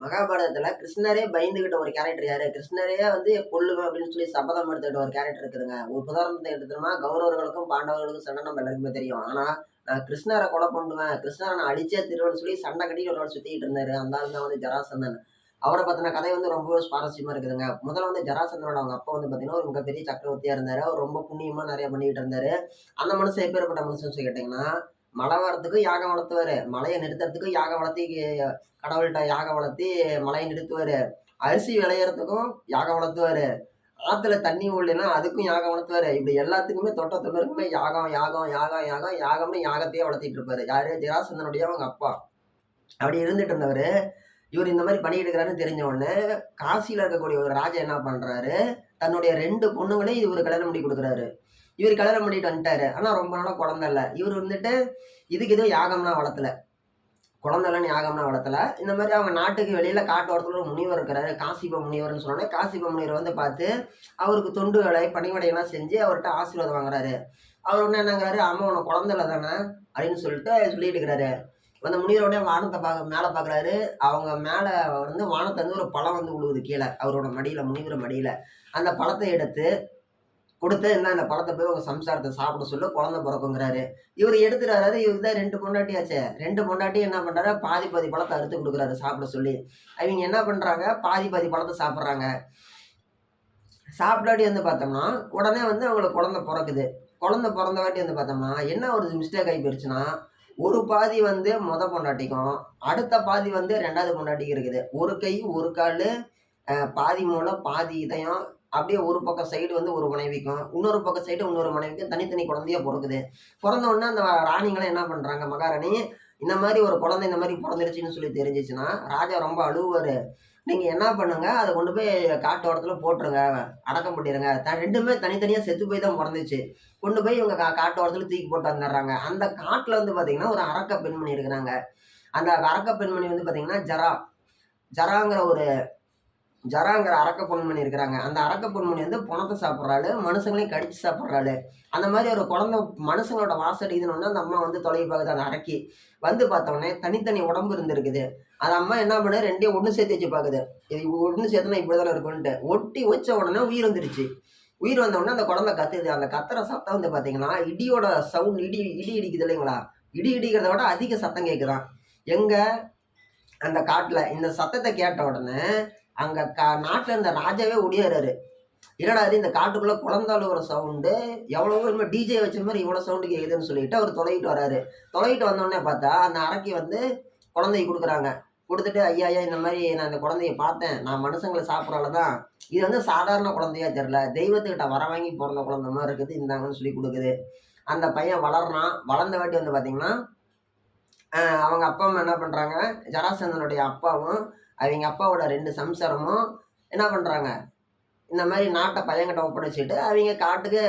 மகாபாரதத்தில் கிருஷ்ணரே பயந்துகிட்ட ஒரு கேரக்டர் யாரு? கிருஷ்ணரே வந்து கொள்ளுவேன் அப்படின்னு சொல்லி சபதம் எடுத்துக்கிட்ட ஒரு கேரக்டர் இருக்குதுங்க. ஒரு உதாரணத்தை எடுத்தோம்னா கௌரவர்களுக்கும் பாண்டவர்களுக்கும் சண்டை நம்ம எல்லாருக்குமே தெரியும். ஆனால் நான் கிருஷ்ணரை கொலை பண்ணுவேன் கிருஷ்ணரை நான் அடிச்சே திருவன் சொல்லி சண்டை கட்டிட்டு ஒரு நாள் சுத்திட்டு இருந்தாரு. அந்த ஆள் தான் வந்து ஜராசந்தன். அவரை பத்தின கதை வந்து ரொம்ப சுவாரஸ்யமா இருக்குதுங்க. முதல்ல வந்து ஜராசந்தனோட அவங்க அப்பா வந்து பாத்தீங்கன்னா ஒரு மிகப்பெரிய சக்கரவர்த்தியா இருந்தாரு. அவர் ரொம்ப புண்ணியமா நிறைய பண்ணிட்டு இருந்தாரு. அந்த மனுஷன் எப்பேற்பட்ட மனுஷன் சொல்லி கேட்டீங்கன்னா மழை வரத்துக்கும் யாகம் வளர்த்துவாரு. மழையை நிறுத்துறதுக்கும் யாகம் வளர்த்தி கடவுள்கிட்ட யாகம் வளர்த்தி மழையை நிறுத்துவாரு. அரிசி விளையறதுக்கும் யாகம் வளர்த்துவாரு. ஆற்றுல தண்ணி ஓடலைன்னா அதுக்கும் யாகம் வளர்த்துவார். இப்படி எல்லாத்துக்குமே தொட்ட தொண்ணூறுக்குமே யாகம் யாகம் யாகம் யாகம் யாகம்னு யாகத்தையே வளர்த்திட்டு இருப்பாரு. யாரு? ஜெராசந்தனுடைய அவங்க அப்பா. அப்படி இருந்துட்டு இருந்தவர் இவர் இந்த மாதிரி பண்ணிட்டு இருக்கிறாருன்னு தெரிஞ்ச உடனே காசியில் இருக்கக்கூடிய ஒரு ராஜா என்ன பண்ணுறாரு தன்னுடைய ரெண்டு பொண்ணுங்களையும் இவர் கல்யாணம் பண்ணி கொடுக்குறாரு. இவர் கல்யாணம் பண்ணிட்டு வந்துட்டாரு. ஆனால் ரொம்ப நாளாக குழந்தை இல்லை. இவர் வந்துட்டு இதுக்கு எதுவும் யாகம்னா வளர்த்தல. குழந்தைலாம் யாகம்னா வளர்த்தல. இந்த மாதிரி அவங்க நாட்டுக்கு வெளியில் காட்டோரத்தில் ஒரு முனிவர் இருக்கிறாரு. காசிப முனிவர்னு சொன்னோன்னே காசிப முனிவர் வந்து பார்த்து அவருக்கு தொண்டு வேலை பணிவடையெல்லாம் செஞ்சு அவர்கிட்ட ஆசீர்வாதம் வாங்குறாரு. அவர் ஒன்று என்னங்கிறாரு அம்மா உனக்கு குழந்தைல இல்லை தானே? அப்படின்னு சொல்லிட்டு சொல்லிட்டு இருக்கிறாரு. அந்த முனிவரோடைய வானத்தை பார்க்க மேலே பார்க்குறாரு. அவங்க மேலே வந்து வானத்தை வந்து ஒரு பழம் வந்து விழுவுது கீழே அவரோட மடியில் முனிவர் மடியில். அந்த பழத்தை எடுத்து கொடுத்து என்ன அந்த பழத்தை போய் உங்கள் சம்சாரத்தை சாப்பிட சொல்ல குழந்தை பிறக்குங்கிறாரு. இவர் எடுத்துறாரு இவருக்கு தான் ரெண்டு பொண்டாட்டியாச்சே ரெண்டு பொண்டாட்டி என்ன பண்ணுறாரு பாதி பாதி பழத்தை அறுத்து கொடுக்குறாரு சாப்பிட சொல்லி. அவங்க என்ன பண்ணுறாங்க பாதி பாதி பழத்தை சாப்பிட்றாங்க. சாப்பிட்டாட்டி வந்து பார்த்தோம்னா உடனே வந்து அவங்களுக்கு குழந்தை பிறக்குது. குழந்தை பிறந்தவாட்டி வந்து பார்த்தோம்னா என்ன ஒரு மிஸ்டேக் ஆகி போயிடுச்சுன்னா ஒரு பாதி வந்து மொத பொண்டாட்டிக்கும் அடுத்த பாதி வந்து ரெண்டாவது பொண்டாட்டிக்கும் இருக்குது. ஒரு கை ஒரு கால் பாதி மூலம் பாதி இதயம் அப்படியே ஒரு பக்கம் சைடு வந்து ஒரு மனைவிக்கும் இன்னொரு பக்கம் சைடு இன்னொரு மனைவிக்கும் தனித்தனி குழந்தையா பிறக்குது. பிறந்த உடனே அந்த ராணிங்களை என்ன பண்றாங்க மகாராணி இந்த மாதிரி ஒரு குழந்தை இந்த மாதிரி பிறந்துருச்சுன்னு சொல்லி தெரிஞ்சிச்சுன்னா ராஜா ரொம்ப அழுவார். நீங்க என்ன பண்ணுங்க அதை கொண்டு போய் காட்டோரத்தில் போட்டுருங்க அடக்கம் பண்ணிடுங்க த ரெண்டுமே தனித்தனியா செத்து போய் தான் பிறந்துச்சு. கொண்டு போய் இவங்க கா- காட்டோரத்தில் தூக்கி போட்டு வந்துடுறாங்க. அந்த காட்டுல வந்து பாத்தீங்கன்னா ஒரு அரக்க பெண்மணி இருக்கிறாங்க. அந்த அரக்க பெண்மணி வந்து பாத்தீங்கன்னா ஜரா. ஜராங்கிற ஒரு ஜராங்கிற அரக்க பொன்மணி இருக்கிறாங்க அந்த அரக்க பொன்மணி வந்து பணத்தை சாப்பிட்றாள் மனுஷங்களையும் கடிச்சு சாப்பிட்றாள். அந்த மாதிரி ஒரு குழந்தை மனுஷங்களோட வாசடிக்குதுன்னு அந்த அம்மா வந்து தொலைவி பார்க்குது அந்த அரக்கி வந்து பார்த்தோன்னே தனித்தனி உடம்பு இருந்திருக்குது. அது அம்மா என்ன பண்ணு ரெண்டையும் ஒன்று சேர்த்து வச்சு பார்க்குது இது ஒன்று சேர்த்துனா இப்படி தான் இருக்குன்ட்டு ஒட்டி வச்ச உடனே உயிர் வந்துருச்சு. உயிர் வந்தவுடனே அந்த குழந்தை கத்துது. அந்த கத்துற சத்தம் வந்து பார்த்தீங்கன்னா இடியோட சவுண்ட் இடி இடி இடிக்குது இல்லைங்களா? இடி இடிக்கிறத விட அதிக சத்தம் கேட்குதான் எங்கே? அந்த காட்டில். இந்த சத்தத்தை கேட்ட உடனே அங்கே கா நாட்டில் இருந்த ராஜாவே ஒடியாடுறாரு என்னடா அது இந்த காட்டுக்குள்ளே குழந்த ஒரு சவுண்டு எவ்வளவோ இனிமேல் டிஜே வச்ச மாதிரி இவ்வளோ சவுண்டு கேக்குதுன்னு சொல்லிட்டு அவர் தொலைகிட்டு வராரு. தொலைகிட்டு வந்தோடனே பார்த்தா அந்த அரைக்கி வந்து குழந்தைய கொடுக்குறாங்க. கொடுத்துட்டு ஐயா ஐயா இந்த மாதிரி நான் இந்த குழந்தைய பார்த்தேன். நான் மனுஷங்களை சாப்பிட்றால தான். இது வந்து சாதாரண குழந்தையா தெரில தெய்வத்துக்கிட்ட வர வாங்கி பிறந்த குழந்தை மாதிரி இருக்குது. இந்தாங்கன்னு சொல்லி கொடுக்குது. அந்த பையன் வளர்றான். வளர்ந்த வாட்டி வந்து பார்த்தீங்கன்னா அவங்க அப்பா அம்மா என்ன பண்ணுறாங்க ஜராசந்தனுடைய அப்பாவும் அவங்க அப்பாவோட ரெண்டு சம்சாரமும் என்ன பண்ணுறாங்க இந்த மாதிரி நாட்டை பையன்கிட்ட ஒப்படைச்சிட்டு அவங்க காட்டுக்கு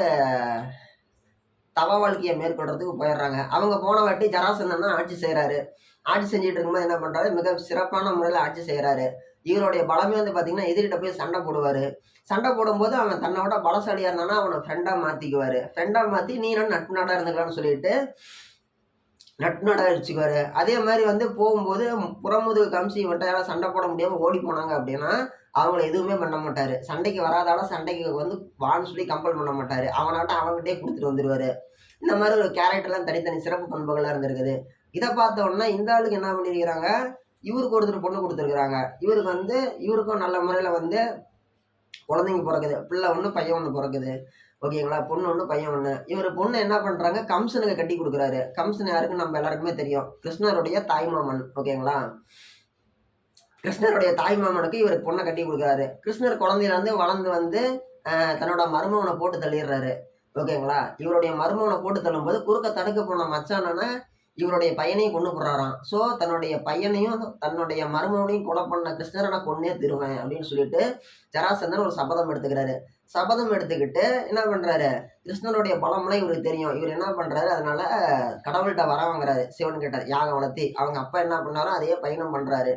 தவ வாழ்க்கையை மேற்கொள்றதுக்கு போயிடுறாங்க. அவங்க போன வாட்டி ஜராசந்தன் தான் ஆட்சி செய்கிறாரு ஆட்சி செஞ்சுட்டு இருக்கும்போது என்ன பண்ணுறாரு மிக சிறப்பான முறையில் ஆட்சி செய்கிறாரு இவருடைய பலமே வந்து பார்த்தீங்கன்னா எதிரிட்ட போய் சண்டை போடுவார். சண்டை போடும்போது அவன் தன்னோட பலசாலியாக இருந்தானா அவனை ஃப்ரெண்டாக மாற்றிக்குவார் ஃப்ரெண்டாக மாற்றி நீ என்ன நட்பு நாடாக இருந்துக்கலாம்னு சொல்லிட்டு நட்பு நாடாக அதே மாதிரி வந்து போகும்போது புறமுதுகு கம்சி இவன்ட்ட யாராவது சண்டை போட முடியாமல் ஓடி போனாங்க அப்படின்னா அவங்கள எதுவுமே பண்ண மாட்டார். சண்டைக்கு வராதால சண்டைக்கு வந்து வான்னு சொல்லி கம்பல் பண்ண மாட்டார். அவனாட்ட அவங்ககிட்டே கொடுத்துட்டு வந்துடுவார் இந்த மாதிரி ஒரு கேரக்டர்லாம் தனித்தனி சிறப்பு பண்புகள்லாம் இருந்திருக்குது. இதை பார்த்தோன்னா இந்த ஆளுக்கு என்ன பண்ணியிருக்கிறாங்க இவருக்கு ஒருத்தர் பொண்ணு கொடுத்துருக்குறாங்க. இவருக்கு வந்து இவருக்கும் நல்ல முறையில் வந்து குழந்தைங்க பிறக்குது. பிள்ளை ஒன்று பையன் ஒன்று பிறக்குது. ஓகேங்களா? பொண்ணு ஒன்று பையன் ஒன்று இவர் பொண்ணு என்ன பண்ணுறாங்க கம்சனுக்கு கட்டி கொடுக்குறாரு. கம்சன் யாருக்குன்னு நம்ம எல்லாருக்குமே தெரியும். கிருஷ்ணருடைய தாய்மாமன் ஓகேங்களா? கிருஷ்ணருடைய தாய்மாமனுக்கு இவர் பொண்ணை கட்டி கொடுக்குறாரு. கிருஷ்ணர் குழந்தையிலேருந்து வளர்ந்து வந்து தன்னோட மருமகனை போட்டு தள்ளிடுறாரு. ஓகேங்களா? இவருடைய மருமகனை போட்டு தள்ளும்போது குறுக்க தடுக்க போன மச்சானனை இவருடைய பையனையும் கொண்டு போடுறாராம் ஸோ தன்னுடைய பையனையும் தன்னுடைய மருமகனையும் கொலை பண்ண கிருஷ்ணரை நான் கொன்னே திருவேன் அப்படின்னு சொல்லிட்டு ஜராசந்தன் ஒரு சபதம் எடுத்துக்கிறாரு. சபதம் எடுத்துக்கிட்டு என்ன பண்ணுறாரு கிருஷ்ணனுடைய பலம்லாம் இவருக்கு தெரியும். இவர் என்ன பண்ணுறாரு அதனால கடவுள்கிட்ட வர வாங்குறாரு. சிவன் கிட்ட யாகம் வளர்த்தி. அவங்க அப்பா என்ன பண்ணாரோ அதே பயணம் பண்ணுறாரு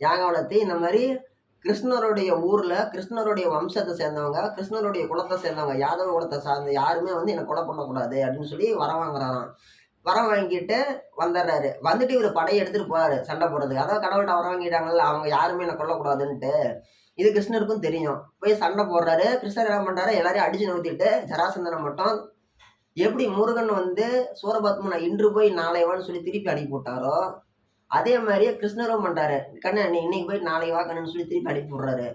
யாகம் வளர்த்தி இந்த மாதிரி கிருஷ்ணருடைய ஊரில் கிருஷ்ணருடைய வம்சத்தை சேர்ந்தவங்க கிருஷ்ணருடைய குலத்தை சேர்ந்தவங்க யாதவ குலத்தை சார்ந்த யாருமே வந்து என்னை கொலை பண்ணக்கூடாது அப்படின்னு சொல்லி வர வரம் வாங்கிட்டு வந்துடுறாரு. வந்துட்டு இவர் படையை எடுத்துகிட்டு போவார் சண்டை போடுறதுக்கு. அதாவது கடவுள்கிட்ட வரம் வாங்கிட்டாங்கல்ல அவங்க யாருமே என்னை கொல்லக்கூடாதுன்ட்டு. இது கிருஷ்ணருக்கும் தெரியும். போய் சண்டை போடுறாரு. கிருஷ்ணர் என்ன பண்ணுறாரு எல்லாரையும் அடிச்சு நவுத்திட்டு ஜராசந்தனை மட்டும் எப்படி முருகன் வந்து சூரபத்மனை இன்று போய் நாளை வான்னு சொல்லி திருப்பி அனுப்பி விட்டாரோ அதே மாதிரியே கிருஷ்ணரும் பண்ணுறாரு கண்ணா நீ இன்னைக்கு போய் நாளைக்கு வா கண்ணன்னு சொல்லி திருப்பி அனுப்பி விட்றாரு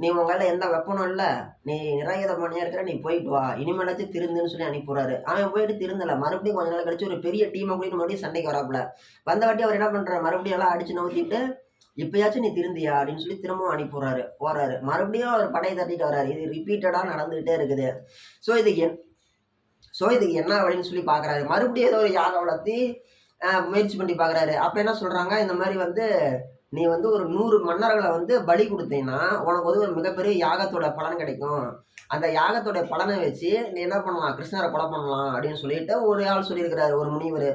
நீ உங்களால் எந்த வெப்பனும் இல்லை. நீ நிராயுத பண்ணியா இருக்கிற நீ போயிட்டு வா. இனிமேலாச்சும் திருந்துன்னு சொல்லி அனுப்பிடுறாரு அவன் போயிட்டு திருந்தலை. மறுபடியும் கொஞ்ச நாள் கழிச்சு ஒரு பெரிய டீமை கூட மறுபடியும் சண்டைக்கு வராப்புல. வந்த வாட்டி அவர் என்ன பண்றாரு மறுபடியும் எல்லாம் அடிச்சு நோக்கிட்டு இப்பயாச்சும் நீ திருந்தியா? அப்படின்னு சொல்லி திரும்பவும் அனுப்பிடுறாரு போறாரு. மறுபடியும் அவர் படையை தட்டிட்டு வராரு. இது ரிப்பீட்டடாக நடந்துகிட்டே இருக்குது. ஸோ இதுக்கு என் ஸோ இதுக்கு என்ன அப்படின்னு சொல்லி பார்க்குறாரு மறுபடியும் ஏதோ ஒரு யாகம் வளர்த்தி முயற்சி பண்ணி பார்க்குறாரு அப்போ என்ன சொல்கிறாங்க இந்த மாதிரி வந்து நீ வந்து ஒரு நூறு மன்னர்களை வந்து பலி கொடுத்தீங்கன்னா உனக்கு வந்து ஒரு மிகப்பெரிய யாகத்தோட பலன் கிடைக்கும். அந்த யாகத்தோட பலனை வச்சு நீ என்ன பண்ணலாம்? கிருஷ்ணரை கொலை பண்ணலாம் அப்படின்னு சொல்லிட்டு ஒரு ஆள் சொல்லியிருக்கிறாரு ஒரு முனிவர்.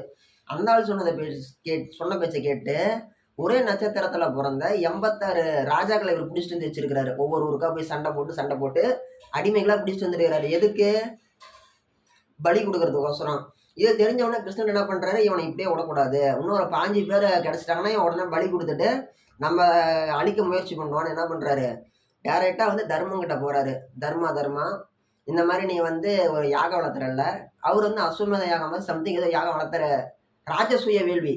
அந்த ஆள் சொன்னதை பேச்சு கேட் சொன்ன பேச்சை கேட்டு ஒரே நட்சத்திரத்தில் பிறந்த எண்பத்தாறு ராஜாக்களை இவர் பிடிச்சிட்டு வந்து வச்சிருக்கிறாரு. ஒவ்வொரு ஊருக்கா போய் சண்டை போட்டு சண்டை போட்டு அடிமைகளாக பிடிச்சிட்டு வந்துருக்கிறாரு எதுக்கு? பலி கொடுக்கறதுக்கோசரம். இதை தெரிஞ்சவொடனே கிருஷ்ணன் என்ன பண்ணுறாரு இவனை இப்படியே விடக்கூடாது. இன்னொரு பாஞ்சு பேர் கிடச்சிட்டாங்கன்னா இவன் உடனே பலி கொடுத்துட்டு நம்ம அழிக்க முயற்சி பண்ணுவான்னு என்ன பண்ணுறாரு டேரெக்டாக வந்து தர்மங்கிட்ட போகிறாரு தர்மா தர்மா. இந்த மாதிரி நீ வந்து ஒரு யாகம் வளர்த்துறல்ல. அவர் வந்து அஸ்வமேத யாகம் மாதிரி சம்திங் ஏதோ யாகம் வளர்த்துற ராஜசூய வேள்வி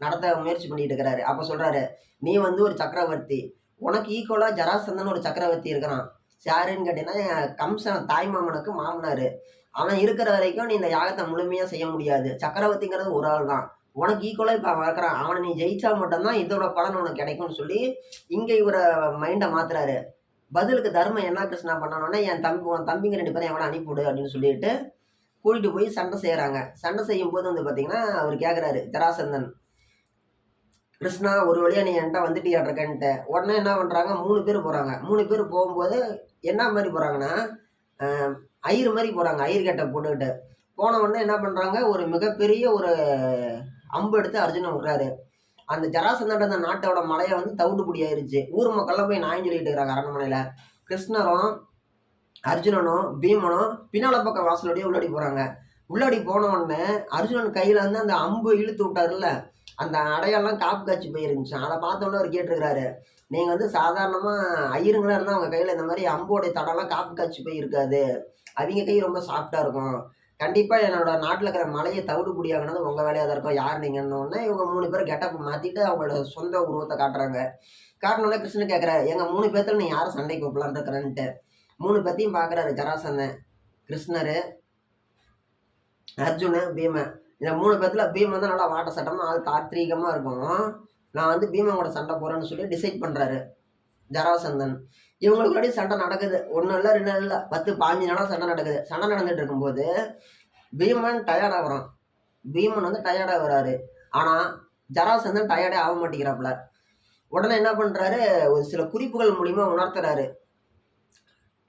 நடத்த முயற்சி பண்ணிட்டு இருக்கிறாரு. அப்போ சொல்கிறாரு நீ வந்து ஒரு சக்கரவர்த்தி. உனக்கு ஈக்குவலாக ஜராசந்தன் ஒரு சக்கரவர்த்தி இருக்கிறான். யாருன்னு கேட்டீங்கன்னா கம்சன் தாய்மாமனுக்கு மாமனார். அவன் இருக்கிற வரைக்கும் நீ இந்த யாகத்தை முழுமையாக செய்ய முடியாது. சக்கரவர்த்திங்கிறது ஒரு ஆள் தான் உனக்கு ஈக்குவலாக இப்போ அவன் இருக்கிறான். அவனை நீ ஜெயிச்சா மட்டும்தான் இதோட பலன் உனக்கு கிடைக்கும்னு சொல்லி இங்கே இவரை மைண்டை மாத்துறாரு. பதிலுக்கு தர்மம் என்ன கிருஷ்ணா பண்ணணும்னா என் தம்பி உன் தம்பிங்க ரெண்டு பேரும் எவனை அனுப்பிவிடு அப்படின்னு சொல்லிட்டு கூட்டிட்டு போய் சண்டை செய்கிறாங்க சண்டை செய்யும் போது வந்து பார்த்தீங்கன்னா அவர் கேட்குறாரு ஜராசந்தன் கிருஷ்ணா ஒரு வழியாக நீ என்கிட்ட வந்துட்டியாட்ருக்கன்ட்டு உடனே என்ன பண்ணுறாங்க மூணு பேர் போகிறாங்க மூணு பேர் போகும்போது என்ன மாதிரி போகிறாங்கன்னா ஐயர் மாதிரி போகிறாங்க ஐயர் கேட்டை போட்டுக்கிட்டு போன உடனே என்ன பண்ணுறாங்க ஒரு மிகப்பெரிய ஒரு அம்பு எடுத்து அர்ஜுனன் விடுறாரு. அந்த ஜராசந்தன் அந்த நாட்டோட மலையை வந்து தவிட்டுப்படி ஆயிருச்சு. ஊர் மக்கள்லாம் போய் நாயம் சொல்லிட்டு இருக்கிறாங்க அரண்மனையில். கிருஷ்ணரும் அர்ஜுனனும் பீமனும் பின்னால பக்கம் வாசலோடய உள்ளாடி போகிறாங்க உள்ளாடி போன உடனே அர்ஜுனன் கையில் வந்து அந்த அம்பு இழுத்து விட்டாருல்ல அந்த அடையாளம் காப்பு காய்ச்சி போயிருந்துச்சு. அதை பார்த்தோன்னே அவர் கேட்டிருக்கிறாரு நீங்கள் வந்து சாதாரணமாக ஐயருங்களாக இருந்தால் அவங்க கையில் இந்த மாதிரி அம்போடைய தடம்லாம் காப்பு காய்ச்சி போய் இருக்காது அவங்க கை ரொம்ப சாஃப்டாக இருக்கும். கண்டிப்பாக என்னோட நாட்டில் இருக்கிற மலையை தவிடு குடியாகினது உங்கள் வேலையாக தான் இருக்கும். யார் நீங்கன்னொன்னே இவங்க மூணு பேர் கெட்டப் மாற்றிட்டு அவங்களோட சொந்த உருவத்தை காட்டுறாங்க. காட்டினோடனே கிருஷ்ணன் கேட்குறாரு எங்கள் மூணு பேர்த்துல நீ யாரை சண்டைக்கு கூப்பிடலான்னு இருக்கிறன்ட்டு? மூணு பேர்த்தையும் பார்க்குறாரு ஜராசந்தன். கிருஷ்ணர் அர்ஜுனு பீமன் இந்த மூணு பேர்த்துல பீமன் தான் நல்லா வாட்ட சட்டமாக ஆள் தாத்ரீகமாக இருக்கும். நான் வந்து பீமன் கூட சண்டை போகிறேன்னு சொல்லி டிசைட் பண்ணுறாரு ஜராசந்தன். இவங்களுக்குள்ளே சண்டை நடக்குது. ஒன்றும் இல்லை ரெண்டு இல்லை. பத்து பாஞ்சு நாளாக சண்டை நடக்குது. சண்டை நடந்துட்டு இருக்கும்போது பீமன் டயர்டாகிறான் பீமன் வந்து டயர்டாக வராரு ஆனால் ஜராசந்தன் டயர்டே ஆக மாட்டேங்கிறாப்புல. உடனே என்ன பண்ணுறாரு ஒரு சில குறிப்புகள் மூலிமா உணர்த்துறாரு.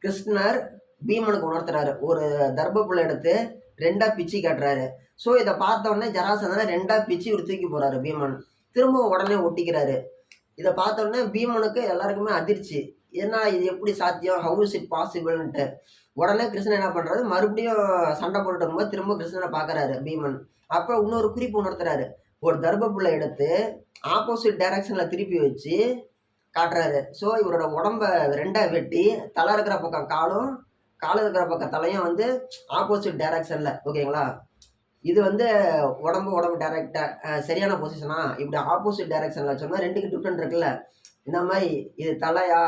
கிருஷ்ணர் பீமனுக்கு உணர்த்துறாரு. ஒரு தர்ப்புள்ள எடுத்து ரெண்டாக பிச்சு காட்டுறாரு. ஸோ இதை பார்த்த உடனே ஜராசந்தனை ரெண்டாக பிச்சு இவர் தூக்கி போகிறாரு பீமன். திரும்பவும் உடனே ஒட்டிக்கிறாரு. இதை பார்த்தோன்னே பீமனுக்கு எல்லாருக்குமே அதிர்ச்சி. என்ன இது எப்படி சாத்தியம்? ஹவு இஸ் இட் பாசிபிள்ன்ட்டு உடனே கிருஷ்ணன் என்ன பண்ணுறாரு மறுபடியும் சண்டை போட்டுட்டு போது திரும்ப கிருஷ்ணனை பார்க்கறாரு பீமன். அப்போ இன்னொரு குறிப்பு உணர்த்துறாரு. ஒரு தர்பப்புள்ள எடுத்து ஆப்போசிட் டைரக்ஷனில் திருப்பி வச்சு காட்டுறாரு. ஸோ இவரோட உடம்ப ரெண்டாக வெட்டி தலை இருக்கிற பக்கம் காலும் கால் இருக்கிற பக்கம் தலையும் வந்து ஆப்போசிட் டைரக்ஷனில் ஓகேங்களா இது வந்து உடம்பு உடம்பு டேரக்டாக சரியான பொசிஷனா இப்படி ஆப்போசிட் டேரக்ஷனில் வச்சோம்னா ரெண்டுக்கு டிஃப்ரெண்ட் இருக்குல்ல? இந்த மாதிரி இது தலையா?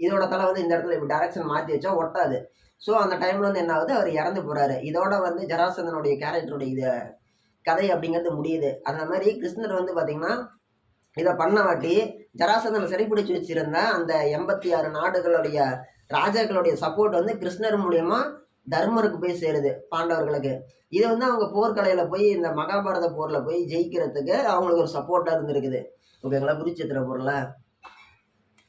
இதோட தலை வந்து இந்த இடத்துல இப்படி டைரக்ஷன் மாற்றி வச்சா ஒட்டாது. ஸோ அந்த டைமில் வந்து என்ன ஆகுது? அவர் இறந்து போகிறாரு இதோட வந்து ஜராசந்தனுடைய கேரக்டருடைய இது கதை அப்படிங்கிறது முடியுது. அந்த மாதிரி கிருஷ்ணர் வந்து பார்த்திங்கன்னா இதை பண்ண வாட்டி ஜராசந்தனை சிறைப்பிடிச்சு வச்சுருந்த அந்த எண்பத்தி ஆறு நாடுகளுடைய ராஜாக்களுடைய சப்போர்ட் வந்து கிருஷ்ணர் மூலியமாக தர்மருக்கு போய் சேருது பாண்டவர்களுக்கு. இது வந்து அவங்க போர்க்கலையில் போய் இந்த மகாபாரத போரில் போய் ஜெயிக்கிறதுக்கு அவங்களுக்கு ஒரு சப்போர்ட்டாக இருந்திருக்குது. ஓகேங்களா? குருச்சேத்திர போர்ல.